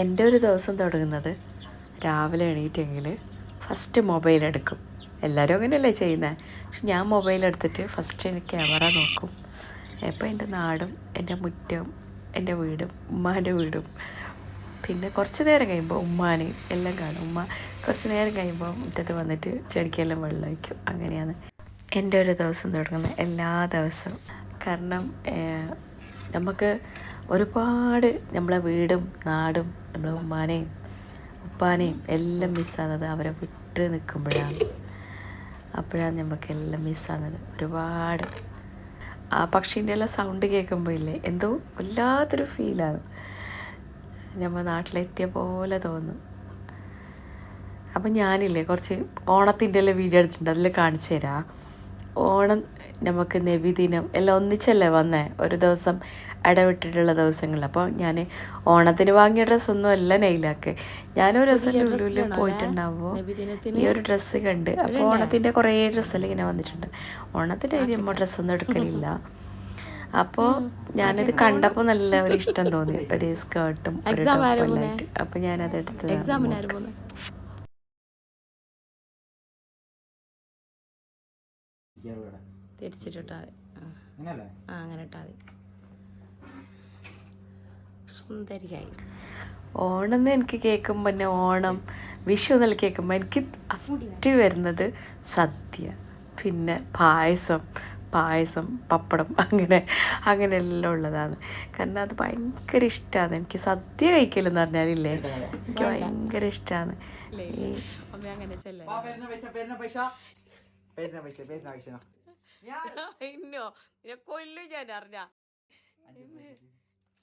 എന്റെ ഒരു ദിവസം തുടങ്ങുന്നത് രാവിലെ എണീറ്റെങ്കിൽ ഫസ്റ്റ് മൊബൈൽ എടുക്കും. എല്ലാവരും അങ്ങനെയല്ലേ ചെയ്യുന്നത് പക്ഷെ ഞാൻ മൊബൈൽ എടുത്തിട്ട് ഫസ്റ്റ് എനിക്ക് ക്യാമറ നോക്കും. അപ്പോൾ എന്റെ നാടും എന്റെ മുറ്റം എന്റെ വീടും ഉമ്മാന്റെ വീടും. പിന്നെ കുറച്ച് നേരം കഴിയുമ്പോൾ ഉമ്മാനെയും എല്ലാം കാണും. ഉമ്മ കുറച്ച് നേരം കഴിയുമ്പോൾ മുറ്റത്ത് വന്നിട്ട് ചെടിക്കെല്ലാം വെള്ളം വയ്ക്കും അങ്ങനെയാണ് എന്റെ ഒരു ദിവസം തുടങ്ങുന്നത് എല്ലാ ദിവസവും. കാരണം നമുക്ക് ഒരുപാട് നമ്മളെ വീടും നാടും നമ്മളെ ഉമ്മാനെയും ഉപ്പാനെയും എല്ലാം മിസ്സാകുന്നത് അവരെ വിട്ട് നിൽക്കുമ്പോഴാണ്. അപ്പോഴാണ് നമുക്കെല്ലാം മിസ്സാകുന്നത്. ഒരുപാട്. ആ പക്ഷീന്റെ എല്ലാം സൗണ്ട് കേൾക്കുമ്പോൾ ഇല്ലേ? എന്തോ വല്ലാത്തൊരു ഫീലാണ് നമ്മൾ നാട്ടിലെത്തിയ പോലെ തോന്നും. അപ്പം ഞാനില്ലേ കുറച്ച് ഓണത്തിന്റെ എല്ലാം വീഡിയോ എടുത്തിട്ടുണ്ട്. അതിൽ കാണിച്ചു തരാം. ഓണം നമുക്ക് നബിദിനം എല്ലാം ഒന്നിച്ചല്ലേ വന്നേ? ഒരു ദിവസം ഇടവിട്ടിട്ടുള്ള ദിവസങ്ങൾ അപ്പോൾ ഞാൻ ഓണത്തിന് വാങ്ങിയ ഡ്രസ്സൊന്നും അല്ല നെയിലാക്ക്. ഞാനൊരു ദിവസം ലുലുവിൽ പോയിട്ടുണ്ടാവുമോ ഈ ഒരു ഡ്രസ്സ് കണ്ട്. അപ്പോൾ ഓണത്തിന്റെ കുറേ ഡ്രസ്സെല്ലാം ഇങ്ങനെ വന്നിട്ടുണ്ട്. ഓണത്തിന്റെ കാര്യം നമ്മൾ ഡ്രസ്സൊന്നും എടുക്കലില്ല. അപ്പോൾ ഞാനിത് കണ്ടപ്പോൾ നല്ല ഒരു ഇഷ്ടം തോന്നി. ഒരു സ്കേർട്ടും ഒരു ആയിട്ട് അപ്പോൾ ഞാനത് എടുത്തത് എക്സാമിനാര് പോകുന്നത് തിരിച്ചിട്ടിട്ടാ ആ അങ്ങനെ ഇട്ടാ മതി. സുന്ദരിയായി. ഓണം എന്ന് എനിക്ക് കേൾക്കുമ്പോൾ തന്നെ ഓണം വിഷു എന്നല്ല കേൾക്കുമ്പോൾ എനിക്ക് ഫസ്റ്റ് വരുന്നത് സദ്യ പിന്നെ പായസം പായസം പപ്പടം അങ്ങനെ അങ്ങനെയെല്ലാം ഉള്ളതാണ്. കാരണം അത് ഭയങ്കര ഇഷ്ടമാണ് എനിക്ക് സദ്യ കഴിക്കലെന്ന് പറഞ്ഞാലില്ലേ എനിക്ക് ഭയങ്കര ഇഷ്ടമാണ് കൊല്ലു ഞാൻ അറിഞ്ഞ.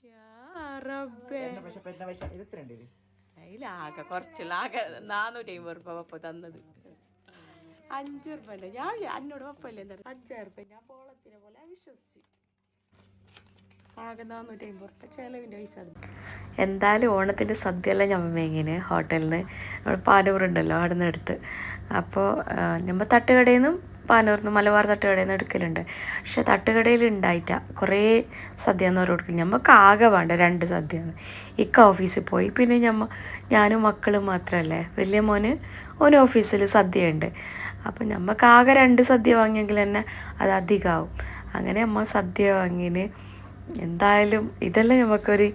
വരുന്ന പൈസ വരുന്ന പൈസ ഇത് എത്ര ഉണ്ട് കുറച്ചുള്ള ആകെ നാനൂറ്റി അമ്പത് റുപ്യ പപ്പ തന്നത്. അഞ്ചു റുപ്യ ഞാൻ എന്നോട് പപ്പല്ലേ എന്താ അഞ്ചായിരം റുപ്യ. ഞാൻ പോളത്തിനെ പോലെ വിശ്വസിച്ചു. ആകെ നാനൂറ്റി അമ്പത് റുപ്യ ചെലവിന്റെ പൈസ എന്തായാലും ഓണത്തിന്റെ സദ്യയെല്ലാം ഞാൻ മേങ്ങിന് ഹോട്ടലിൽ നിന്ന് നമ്മൾ പാനൂറുണ്ടല്ലോ അവിടെ നിന്ന് എടുത്ത്. അപ്പോൾ നമ്മൾ തട്ടുകടയിൽ നിന്നും നിന്ന് മലബാർ തട്ടുകടയിൽ നിന്ന് എടുക്കലുണ്ട്. പക്ഷെ തട്ടുകടയിൽ ഉണ്ടായിട്ട കുറേ സദ്യ എന്ന് പറഞ്ഞു കൊടുക്കില്ല നമുക്ക് ആകെ വേണ്ട രണ്ട് സദ്യ എന്ന് ഇക്ക ഓഫീസിൽ പോയി. പിന്നെ ഞമ്മ ഞാനും മക്കളും മാത്രമല്ലേ വലിയ മോന് ഓന് ഓഫീസിൽ സദ്യയുണ്ട്. അപ്പം നമുക്ക് ആകെ രണ്ട് സദ്യ വാങ്ങിയെങ്കിൽ തന്നെ അത് അധികമാവും അങ്ങനെ അമ്മ സദ്യ വാങ്ങിന്. എന്തായാലും ഇതെല്ലാം നമുക്കൊരു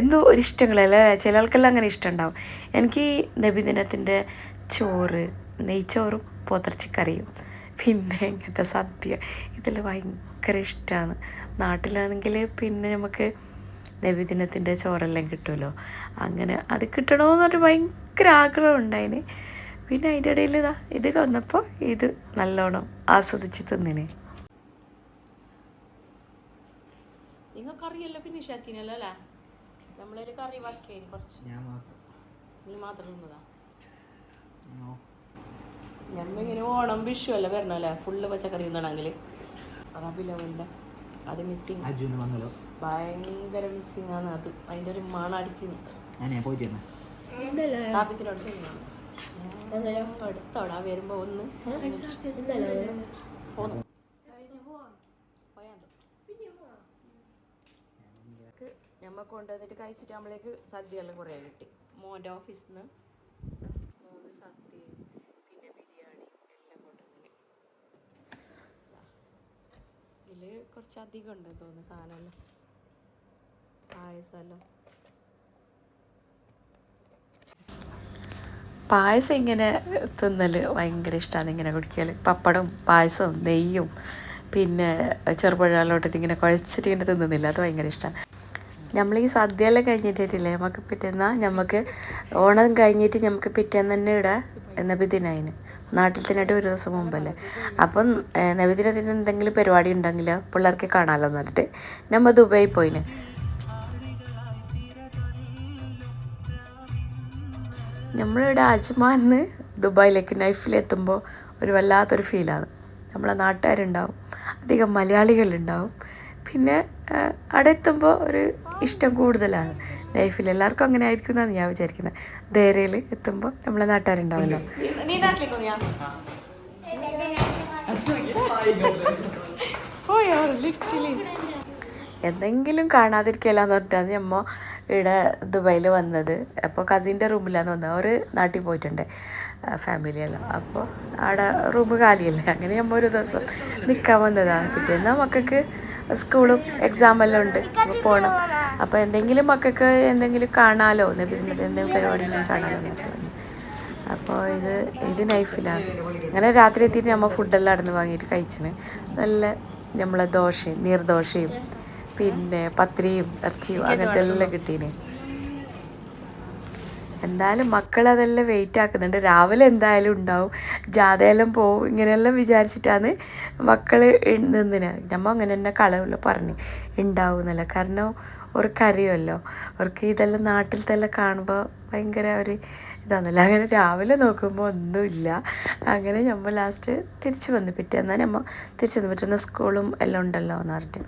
എന്തോ ഒരു ഇഷ്ടങ്ങളല്ലേ ചില ആൾക്കെല്ലാം അങ്ങനെ ഇഷ്ടമുണ്ടാവും എനിക്ക് നബിദിനത്തിന്റെ ചോറ് നെയ്ച്ചോറും പോത്തിറച്ചിക്കറിയും പിന്നെ ഇങ്ങനത്തെ സദ്യ. ഇതെല്ലാം ഭയങ്കര ഇഷ്ടമാണ് നാട്ടിലാണെങ്കിൽ പിന്നെ നമുക്ക് നബിദിനത്തിന്റെ ചോറെല്ലാം കിട്ടുമല്ലോ അങ്ങനെ അത് കിട്ടണമെന്ന് പറഞ്ഞിട്ട് ഭയങ്കര ആഗ്രഹം ഉണ്ടായിന് പിന്നെ അതിന്റെ ഇടയിൽ ഇതാ ഇത് വന്നപ്പോൾ ഇത് നല്ലോണം ആസ്വദിച്ച് തിന്നിന്. നിങ്ങൾക്കറിയല്ലോ കറിയെല്ലാം ഫിനിഷ് ആക്കിനല്ലോ അല്ലേ? നമ്മളതിൽ കറി ബാക്കിയായി കുറച്ച്. ഞാൻ മാത്രം. നീ മാത്രം നിന്നതാ നോ. ഞമ്മ ഇങ്ങനെ ഓണം വിഷു അല്ല വരണല്ലേ? ഫുള്ള് പച്ചക്കറി തിന്നണമെങ്കിൽ റബിലവന്റെ അത് മിസ്സിങ് അജുന് വന്നല്ലോ. ഭയങ്കര മിസ്സിങ് ആണ് അത് അതിന്റെ ഒരു മണ അടിക്കുന്നു ചെയ്യുന്നു അടുത്തോടാ വരുമ്പോ ഒന്ന് പോന്നു. ഞമ്മ കൊണ്ടുവന്നിട്ട് കഴിച്ചിട്ട് നമ്മളേക്ക് സദ്യ എല്ലാം കുറേ കിട്ടി. മോന്റെ ഓഫീസിൽ നിന്ന് മോന് സദ്യയും പിന്നെ ബിരിയാണി എല്ലാം കൊണ്ടുവന്നിന് ഇതിൽ കുറച്ച് അധികം ഉണ്ട് തോന്നുന്നു സാധനമെല്ലാം? പായസമല്ലോ. പായസം ഇങ്ങനെ തിന്നൽ ഭയങ്കര ഇഷ്ടമാണ് ഇങ്ങനെ കുടിക്കൽ പപ്പടവും പായസവും നെയ്യും പിന്നെ ചെറുപഴാലോട്ടിട്ട് ഇങ്ങനെ കുഴച്ചിട്ട് ഇങ്ങനെ തിന്നുന്നില്ല. അത് ഭയങ്കര ഇഷ്ടമാണ് നമ്മൾ ഈ സദ്യയെല്ലാം കഴിഞ്ഞിട്ടില്ലേ? നമുക്ക് പിറ്റേന്നാ നമുക്ക് ഓണം കഴിഞ്ഞിട്ട് നമുക്ക് പിറ്റേന്ന് തന്നെ ഇടാം. എന്ന നബിദിനായിന് നാട്ടിൽ തന്നെയായിട്ട് ഒരു ദിവസം മുമ്പല്ലേ? അപ്പം നബിദിനത്തിന് എന്തെങ്കിലും പരിപാടി ഉണ്ടെങ്കിൽ പിള്ളേർക്ക് കാണാമല്ലോ എന്ന് പറഞ്ഞിട്ട് നമ്മൾ ദുബായി പോയിന്. നമ്മളിവിടെ അജ്മാൻ ദുബായിലേക്ക് നൈഫിലെത്തുമ്പോൾ ഒരു വല്ലാത്തൊരു ഫീലാണ്. നമ്മളെ നാട്ടുകാരുണ്ടാവും അധികം മലയാളികളുണ്ടാവും. പിന്നെ അവിടെ എത്തുമ്പോൾ ഒരു ഇഷ്ടം കൂടുതലാണ്. ലൈഫിൽ എല്ലാവർക്കും അങ്ങനെ ആയിരിക്കും എന്നാണ് ഞാൻ വിചാരിക്കുന്നത് ധൈര്യയിൽ എത്തുമ്പോൾ നമ്മളെ നാട്ടുകാരുണ്ടാവല്ലോ. എന്തെങ്കിലും കാണാതിരിക്കലാന്ന് പറഞ്ഞിട്ടാണ് നമ്മ ഇവിടെ ദുബായിൽ വന്നത്. അപ്പോൾ കസിന്റെ റൂമിലാണ് വന്നത്. അവർ നാട്ടിൽ പോയിട്ടുണ്ട് ഫാമിലിയെല്ലാം അപ്പോൾ അവിടെ റൂം കാലിയല്ലേ? അങ്ങനെ നമ്മൾ ഒരു ദിവസം നിൽക്കാൻ വന്നതാണ് പിറ്റേന്ന് മക്കൾക്ക് സ്കൂളും എക്സാം എല്ലാം ഉണ്ട്. പോകണം അപ്പോൾ എന്തെങ്കിലും മക്കൾക്ക് എന്തെങ്കിലും കാണാലോ? എന്ന് പിന്നത് എന്തെങ്കിലും പരിപാടി ഉണ്ടെങ്കിൽ കാണാലോ പറഞ്ഞു. അപ്പോൾ ഇത് ഇത് നൈഫിലാണ് അങ്ങനെ രാത്രി എത്തിയിട്ട് നമ്മൾ ഫുഡെല്ലാം അടന്ന് വാങ്ങിയിട്ട് കഴിച്ചിന്. നല്ല നമ്മളെ ദോശയും നീർദോശയും പിന്നെ പത്രിയും ഇറച്ചിയും അങ്ങനത്തെ എല്ലാം കിട്ടീന്. എന്തായാലും മക്കൾ അതെല്ലാം വെയിറ്റ് ആക്കുന്നുണ്ട് രാവിലെ എന്തായാലും ഉണ്ടാവും. ജാഥയെല്ലാം പോവും. ഇങ്ങനെയെല്ലാം വിചാരിച്ചിട്ടാണ് മക്കൾ നിന്നിന് നമ്മൾ അങ്ങനെ തന്നെ കളവില്ല പറഞ്ഞ് ഉണ്ടാവും എന്നല്ല കാരണം അവർക്കറിയുമല്ലോ അവർക്ക് ഇതെല്ലാം നാട്ടിൽ തന്നെ കാണുമ്പോൾ ഭയങ്കര ഒരു ഇതാണല്ലോ. അങ്ങനെ രാവിലെ നോക്കുമ്പോൾ ഒന്നുമില്ല അങ്ങനെ നമ്മൾ ലാസ്റ്റ് തിരിച്ച് വന്ന് പിറ്റേന്നാൽ നമ്മൾ തിരിച്ച് വന്ന് പറ്റുന്ന സ്കൂളും എല്ലാം ഉണ്ടല്ലോ എന്ന് പറഞ്ഞിട്ട്.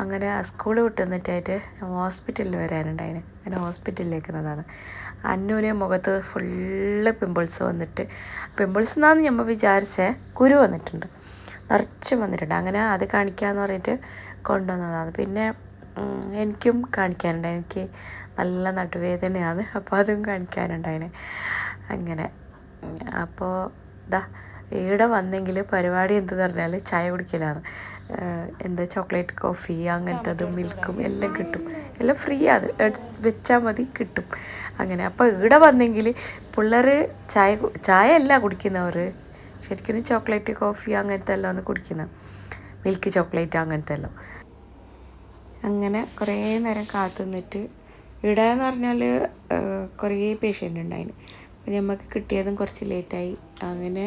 അങ്ങനെ സ്കൂൾ വിട്ട് വന്നിട്ടായിട്ട് ഹോസ്പിറ്റലിൽ വരാനുണ്ടായിന്. അങ്ങനെ ഹോസ്പിറ്റലിലേക്ക് നിന്നതാണ് അന്നൂന് മുഖത്ത് ഫുള്ള് പിമ്പിൾസ് വന്നിട്ട് പിമ്പിൾസ് എന്നാന്ന് നമ്മൾ വിചാരിച്ചേ കുരു വന്നിട്ടുണ്ട്. നിറച്ചും വന്നിട്ടുണ്ട്. അങ്ങനെ അത് കാണിക്കാമെന്ന് പറഞ്ഞിട്ട് കൊണ്ടുവന്നതാണ്. പിന്നെ എനിക്കും കാണിക്കാനുണ്ട് എനിക്ക് നല്ല നടുവേദനയാണ്. അപ്പോൾ അതും കാണിക്കാനുണ്ടായിന്. അങ്ങനെ അപ്പോൾ ഇതാ ഇവിടെ വന്നെങ്കിൽ പരിപാടി എന്തെന്ന് പറഞ്ഞാൽ ചായ കുടിക്കലാണ്. എന്താ ചോക്ലേറ്റ് കോഫി അങ്ങനത്തെ അതും മിൽക്കും എല്ലാം കിട്ടും. എല്ലാം ഫ്രീ ആണ്. വെച്ചാൽ മതി കിട്ടും. അങ്ങനെ. അപ്പോൾ ഇവിടെ വന്നെങ്കിൽ പിള്ളേർ ചായ ചായ അല്ല കുടിക്കുന്നവർ ശരിക്കും ചോക്ലേറ്റ് കോഫി അങ്ങനത്തെ എല്ലാം ആണ് കുടിക്കുന്നത് മിൽക്ക് ചോക്ലേറ്റ് അങ്ങനത്തെ എല്ലാം. അങ്ങനെ കുറേ നേരം കാത്തു നിന്നിട്ട് ഇവിടെ എന്ന് പറഞ്ഞാൽ കുറേ പേഷ്യന്റ് ഉണ്ടായിന്. പിന്നെ നമുക്ക് കിട്ടിയതും കുറച്ച് ലേറ്റായി അങ്ങനെ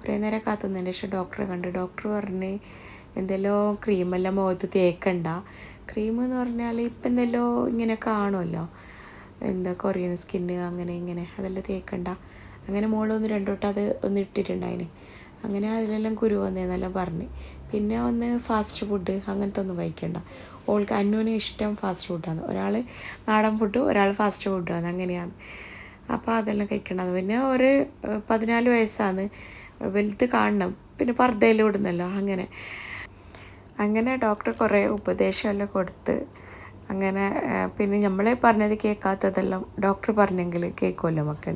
കുറേ നേരം കാത്തുനിന്നതിന് ശേഷം ഡോക്ടറെ കണ്ടു. ഡോക്ടർ പറഞ്ഞ് എന്തെല്ലോ ക്രീമെല്ലാം മുഖത്ത് തേക്കണ്ട. ക്രീം എന്ന് പറഞ്ഞാൽ ഇപ്പം എന്തെല്ലോ ഇങ്ങനെ കാണുമല്ലോ. എന്താ കൊറിയൻ സ്കിന്ന് അങ്ങനെ ഇങ്ങനെ അതെല്ലാം തേക്കണ്ട. അങ്ങനെ മോളൊന്ന് രണ്ടു വട്ടം അത് ഒന്ന് ഇട്ടിട്ടുണ്ടായിന്. അങ്ങനെ അതിലെല്ലാം കുരു വന്നേന്നെല്ലാം പറഞ്ഞ്. പിന്നെ ഒന്ന് ഫാസ്റ്റ് ഫുഡ് അങ്ങനത്തെ ഒന്നും കഴിക്കണ്ട. ഓൾക്ക് അന്നുവിന് ഇഷ്ടം ഫാസ്റ്റ് ഫുഡാണ് ഒരാൾ നാടൻ ഫുഡ് ഒരാൾ ഫാസ്റ്റ് ഫുഡാണ് അങ്ങനെയാണ്. അപ്പോൾ അതെല്ലാം കഴിക്കണം പിന്നെ ഒരു പതിനാല് വയസ്സാണ്. വലുത് കാണണം. പിന്നെ പർദ്ദയിൽ വിടുന്നല്ലോ അങ്ങനെ. അങ്ങനെ ഡോക്ടർ കുറേ ഉപദേശമെല്ലാം കൊടുത്ത് അങ്ങനെ പിന്നെ നമ്മളെ പറഞ്ഞത് കേൾക്കാത്തതെല്ലാം ഡോക്ടർ പറഞ്ഞെങ്കിൽ കേൾക്കുമല്ലോ മക്കൾ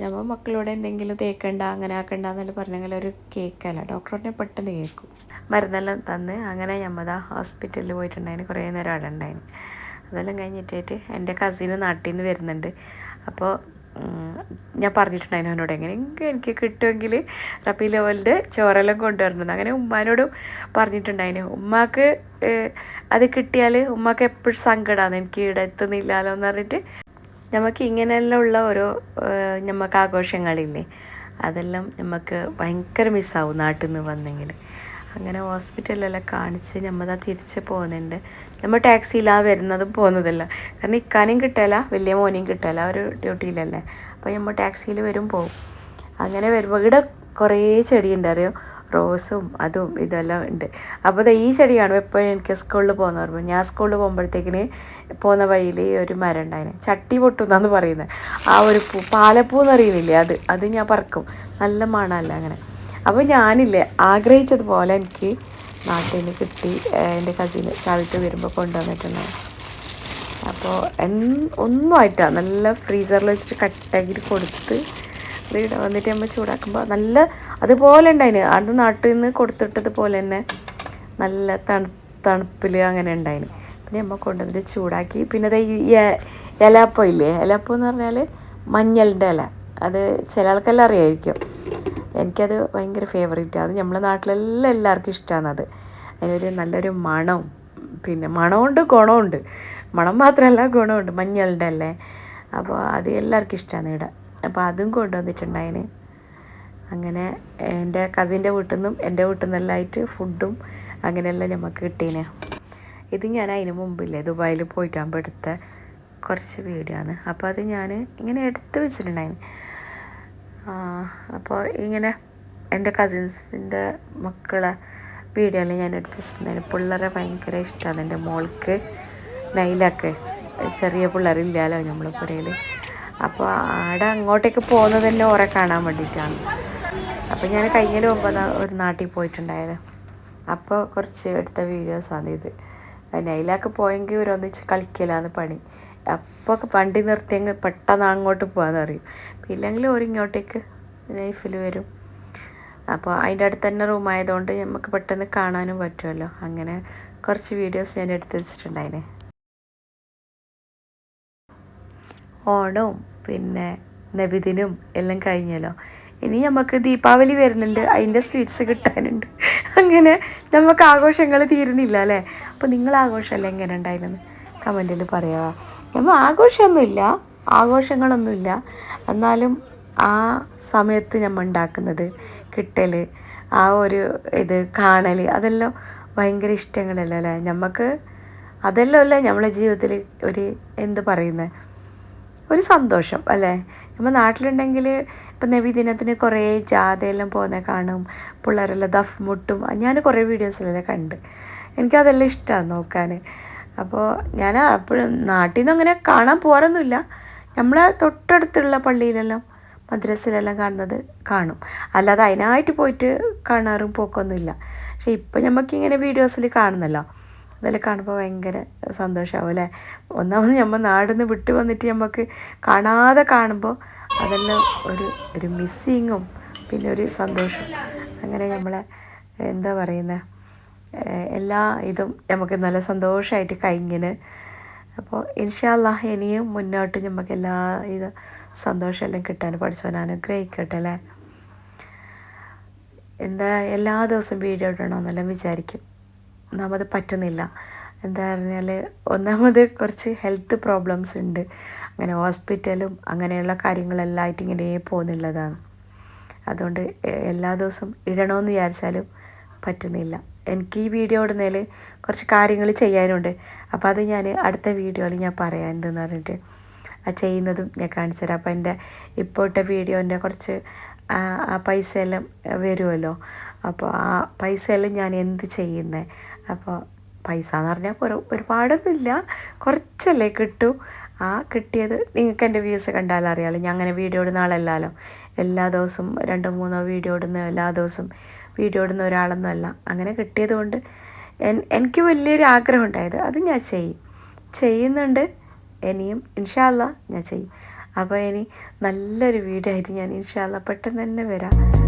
നമ്മൾ മക്കളോട് എന്തെങ്കിലും തേക്കണ്ട അങ്ങനെ ആക്കണ്ട എന്നെല്ലാം പറഞ്ഞെങ്കിൽ ഒരു കേൾക്കല്ല ഡോക്ടറിനെ പെട്ടെന്ന് കേൾക്കും. മരുന്നെല്ലാം തന്ന് അങ്ങനെ ഞമ്മതാ ഹോസ്പിറ്റലിൽ പോയിട്ടുണ്ടായിന് കുറേ നേരം അവിടെ ഉണ്ടായിന്. അതെല്ലാം കഴിഞ്ഞിട്ടായിട്ട് എന്റെ കസിന് നാട്ടിൽ നിന്ന് വരുന്നുണ്ട്. അപ്പോൾ ഞാൻ പറഞ്ഞിട്ടുണ്ടായിരുന്നു അവനോട് എങ്ങനെയെങ്കിലും എനിക്ക് കിട്ടുമെങ്കിൽ റബി ലെവലിന്റെ ചോറെല്ലാം കൊണ്ടുവരണമെന്ന് അങ്ങനെ ഉമ്മാനോടും പറഞ്ഞിട്ടുണ്ടായിരുന്നു. ഉമ്മാക്ക് അത് കിട്ടിയാൽ ഉമ്മാക്ക് എപ്പോഴും സങ്കടമാണ് എനിക്ക് ഇവിടെ എത്തുന്നില്ലല്ലോ എന്ന് പറഞ്ഞിട്ട് നമുക്ക് ഇങ്ങനെയെല്ലാം ഉള്ള ഓരോ നമുക്ക് ആഘോഷങ്ങളില്ലേ അതെല്ലാം നമുക്ക് ഭയങ്കര മിസ്സാവും നാട്ടിൽ നിന്ന് വന്നെങ്കിൽ അങ്ങനെ ഹോസ്പിറ്റലിലെല്ലാം കാണിച്ച് നമ്മതാ തിരിച്ച് പോകുന്നുണ്ട്. നമ്മൾ ടാക്സിയിലാണ് വരുന്നതും പോകുന്നതല്ല. കാരണം ഇക്കാനും കിട്ടല വലിയ മോനെയും കിട്ടല ഒരു ഡ്യൂട്ടിയിലല്ലേ. അപ്പോൾ നമ്മൾ ടാക്സിയിൽ വരും പോകും അങ്ങനെ വരുമ്പോൾ ഇവിടെ കുറേ ചെടിയുണ്ട്. അറിയോ? റോസും അതും ഇതെല്ലാം ഉണ്ട്. അപ്പോൾ ഈ ചെടിയാണ് എപ്പോഴും എനിക്ക് സ്കൂളിൽ പോകുന്ന ഞാൻ സ്കൂളിൽ പോകുമ്പോഴത്തേക്കിന് പോകുന്ന വഴിയിൽ ഒരു മരം ഉണ്ടായിന്. ചട്ടി പൊട്ടുന്നാന്ന് പറയുന്നത് ആ ഒരു പൂ പാലപ്പൂ എന്ന് അറിയുന്നില്ലേ അത്? അത് ഞാൻ പറക്കും. നല്ല മണമല്ല അങ്ങനെ. അപ്പോൾ ഞാനില്ലേ ആഗ്രഹിച്ചതുപോലെ എനിക്ക് നാട്ടിൽ നിന്ന് കിട്ടി എന്റെ കസിന് ചവിട്ട് വരുമ്പോൾ കൊണ്ടുവന്നിട്ടുണ്ടായി അപ്പോൾ ഒന്നും ആയിട്ടാ നല്ല ഫ്രീസറിൽ വെച്ചിട്ട് കട്ടകിൽ കൊടുത്ത് വീട് വന്നിട്ട് നമ്മൾ ചൂടാക്കുമ്പോൾ നല്ല അതുപോലെ ഉണ്ടായിന്. അത് നാട്ടിൽ നിന്ന് കൊടുത്തിട്ടതുപോലെ തന്നെ നല്ല തണു തണുപ്പിൽ അങ്ങനെ ഉണ്ടായിന്. പിന്നെ നമ്മൾ കൊണ്ടുവന്നിട്ട് ചൂടാക്കി. പിന്നെ അത് ഇലപ്പം ഇല്ലേ? ഇലപ്പം എന്ന് പറഞ്ഞാൽ മഞ്ഞളിന്റെ ഇല. അത് ചില ആൾക്കെല്ലാം അറിയായിരിക്കും. എനിക്കത് ഭയങ്കര ഫേവറേറ്റാണ് അത് നമ്മളെ നാട്ടിലെല്ലാം എല്ലാവർക്കും ഇഷ്ടമാണ് അത്. അതിനൊരു നല്ലൊരു മണവും പിന്നെ മണമുണ്ട് ഗുണമുണ്ട് മണം മാത്രമല്ല ഗുണമുണ്ട് മഞ്ഞളുടെ അല്ലേ? അപ്പോൾ അത് എല്ലാവർക്കും ഇഷ്ടമാണ് ഇവിടെ. അപ്പോൾ അതും കൊണ്ടുവന്നിട്ടുണ്ടായിന്. അങ്ങനെ എന്റെ കസിന്റെ വീട്ടിൽ നിന്നും എന്റെ വീട്ടിൽ നിന്നെല്ലാം ആയിട്ട് ഫുഡും അങ്ങനെയെല്ലാം നമുക്ക് കിട്ടീനെ. ഇത് ഞാൻ അതിന് മുമ്പില്ലേ ദുബായിൽ പോയിട്ടാകുമ്പോൾ എടുത്ത കുറച്ച് വീഡിയോ ആണ്. അപ്പോൾ അത് ഞാൻ ഇങ്ങനെ എടുത്ത് വെച്ചിട്ടുണ്ടായിരുന്നു അപ്പോൾ ഇങ്ങനെ എന്റെ കസിൻസിന്റെ മക്കളെ വീഡിയോയിൽ ഞാൻ എടുത്തിട്ടുണ്ടായിരുന്നു പിള്ളേരെ ഭയങ്കര ഇഷ്ടമാണ് എന്റെ മോൾക്ക്. നൈലൊക്കെ. ചെറിയ പിള്ളേരില്ലല്ലോ നമ്മളെ പുരയിൽ. അപ്പോൾ ആടെ അങ്ങോട്ടേക്ക് പോകുന്നത് തന്നെ ഓരെ കാണാൻ വേണ്ടിയിട്ടാണ്. അപ്പോൾ ഞാൻ കഴിഞ്ഞ മുമ്പ് ദാ ഒരു നാട്ടിൽ പോയിട്ടുണ്ടായത് അപ്പോൾ കുറച്ച് എടുത്ത വീഡിയോസാണ് ഇത്. നൈലൊക്കെ പോയെങ്കിൽ ഒരു ഒന്നിച്ച് കളിക്കലാന്ന് പണി. അപ്പോൾ വണ്ടി നിർത്തി അങ്ങ് പെട്ടെന്ന് അങ്ങോട്ട് പോകാമെന്ന് പറയും. ഇല്ലെങ്കിൽ ഒരു ഇങ്ങോട്ടേക്ക് നൈഫിൽ വരും. അപ്പോൾ അതിന്റെ അടുത്ത് തന്നെ റൂം ആയതുകൊണ്ട് നമുക്ക് പെട്ടെന്ന് കാണാനും പറ്റുമല്ലോ അങ്ങനെ കുറച്ച് വീഡിയോസ് ഞാൻ എടുത്ത് വെച്ചിട്ടുണ്ടായിന്. ഓണവും പിന്നെ നബിദിനും എല്ലാം കഴിഞ്ഞല്ലോ. ഇനി നമുക്ക് ദീപാവലി വരുന്നുണ്ട്. അതിന്റെ സ്വീറ്റ്സ് കിട്ടാനുണ്ട്. അങ്ങനെ നമുക്ക് ആഘോഷങ്ങൾ തീരുന്നില്ല അല്ലേ? അപ്പോൾ നിങ്ങൾ ആഘോഷമല്ല എങ്ങനെ ഉണ്ടായിരുന്നു? കമന്റിൽ പറയാം നമ്മൾ ആഘോഷമൊന്നുമില്ല. ആഘോഷങ്ങളൊന്നുമില്ല. എന്നാലും ആ സമയത്ത് നമ്മൾ ഉണ്ടാക്കുന്നത് കിട്ടൽ ആ ഒരു ഇത് കാണൽ അതെല്ലാം ഭയങ്കര ഇഷ്ടങ്ങളല്ലേ അല്ലേ? നമുക്ക് അതെല്ലാം അല്ലേ നമ്മളെ ജീവിതത്തിൽ ഒരു എന്ത് പറയുന്നത് ഒരു സന്തോഷം അല്ലേ? നമ്മൾ നാട്ടിലുണ്ടെങ്കിൽ ഇപ്പം നബിദിനത്തിന് കുറേ ജാഥയെല്ലാം പോകുന്ന കാണും. പിള്ളേരെല്ലാം ദഫ് മുട്ടും. ഞാൻ കുറേ വീഡിയോസിലെല്ലാം കണ്ട്. എനിക്കതെല്ലാം ഇഷ്ടമാണ് നോക്കാൻ അപ്പോൾ ഞാൻ അപ്പോഴും നാട്ടിൽ നിന്ന് അങ്ങനെ കാണാൻ പോകാറൊന്നുമില്ല നമ്മളെ തൊട്ടടുത്തുള്ള പള്ളിയിലെല്ലാം മദ്രസയിലെല്ലാം കാണുന്നത് കാണും. അല്ലാതെ അതിനായിട്ട് പോയിട്ട് കാണാറും പോക്കൊന്നുമില്ല. പക്ഷേ ഇപ്പം നമുക്കിങ്ങനെ വീഡിയോസിൽ കാണുന്നല്ലോ അതെല്ലാം കാണുമ്പോൾ ഭയങ്കര സന്തോഷമാവും അല്ലേ? ഒന്നാമത് നമ്മൾ നാടിൽ നിന്ന് വിട്ട് വന്നിട്ട് നമുക്ക് കാണാതെ കാണുമ്പോൾ അതെല്ലാം ഒരു ഒരു മിസ്സിങ്ങും പിന്നെ ഒരു സന്തോഷം അങ്ങനെ നമ്മളെ എന്താ പറയുന്നത് എല്ലാ ഇതും നമുക്ക് നല്ല സന്തോഷമായിട്ട് കഴിഞ്ഞിന് അപ്പോൾ ഇൻഷാല്ലാഹ് ഇനിയും മുന്നോട്ട് നമുക്ക് എല്ലാ ഇത് സന്തോഷമെല്ലാം കിട്ടാൻ പഠിച്ചവൻ അനുഗ്രഹിക്കട്ടെ അല്ലേ? എന്താ എല്ലാ ദിവസവും വീഡിയോ ഇടണമെന്നെല്ലാം വിചാരിക്കും. ഒന്നാമത് പറ്റുന്നില്ല. എന്താ പറഞ്ഞാൽ ഒന്നാമത് കുറച്ച് ഹെൽത്ത് പ്രോബ്ലംസ് ഉണ്ട്. അങ്ങനെ ഹോസ്പിറ്റലും അങ്ങനെയുള്ള കാര്യങ്ങളെല്ലാം ആയിട്ട് ഇങ്ങനെ പോകുന്നുള്ളതാണ്. അതുകൊണ്ട് എല്ലാ ദിവസവും ഇടണമെന്ന് വിചാരിച്ചാലും പറ്റുന്നില്ല. എനിക്ക് ഈ വീഡിയോ ഇടുന്നതിൽ കുറച്ച് കാര്യങ്ങൾ ചെയ്യാനുണ്ട്. അപ്പോൾ അത് ഞാൻ അടുത്ത വീഡിയോയിൽ ഞാൻ പറയാം എന്തെന്ന് പറഞ്ഞിട്ട്. ആ ചെയ്യുന്നതും ഞാൻ കാണിച്ചു തരാം. അപ്പോൾ എന്റെ ഇപ്പോഴത്തെ വീഡിയോന്റെ കുറച്ച് ആ പൈസ എല്ലാം വരുമല്ലോ. അപ്പോൾ ആ പൈസ എല്ലാം ഞാൻ എന്ത് ചെയ്യുന്നത് അപ്പോൾ പൈസ എന്ന് പറഞ്ഞാൽ ഒരു ഒരുപാടൊന്നുമില്ല. കുറച്ചല്ലേ കിട്ടൂ. ആ കിട്ടിയത് നിങ്ങൾക്ക് എന്റെ വ്യൂസ് കണ്ടാൽ അറിയാമല്ലോ ഞാൻ അങ്ങനെ വീഡിയോ ഇടുന്ന ആളല്ലല്ലോ എല്ലാ ദിവസവും രണ്ടോ മൂന്നോ വീഡിയോ ഇടുന്ന എല്ലാ ദിവസവും വീഡിയോ ഇടുന്ന ഒരാളൊന്നുമല്ല അങ്ങനെ കിട്ടിയത് കൊണ്ട് എനിക്ക് വലിയൊരു ആഗ്രഹം ഉണ്ടായത് അത് ഞാൻ ചെയ്യും. ചെയ്യുന്നുണ്ട്. ഇനിയും ഇൻഷാല്ല ഞാൻ ചെയ്യും. അപ്പോൾ ഇനി നല്ലൊരു വീഡിയോ ആയിട്ട് ഞാൻ ഇൻഷാല്ല പെട്ടെന്ന് തന്നെ വരാം.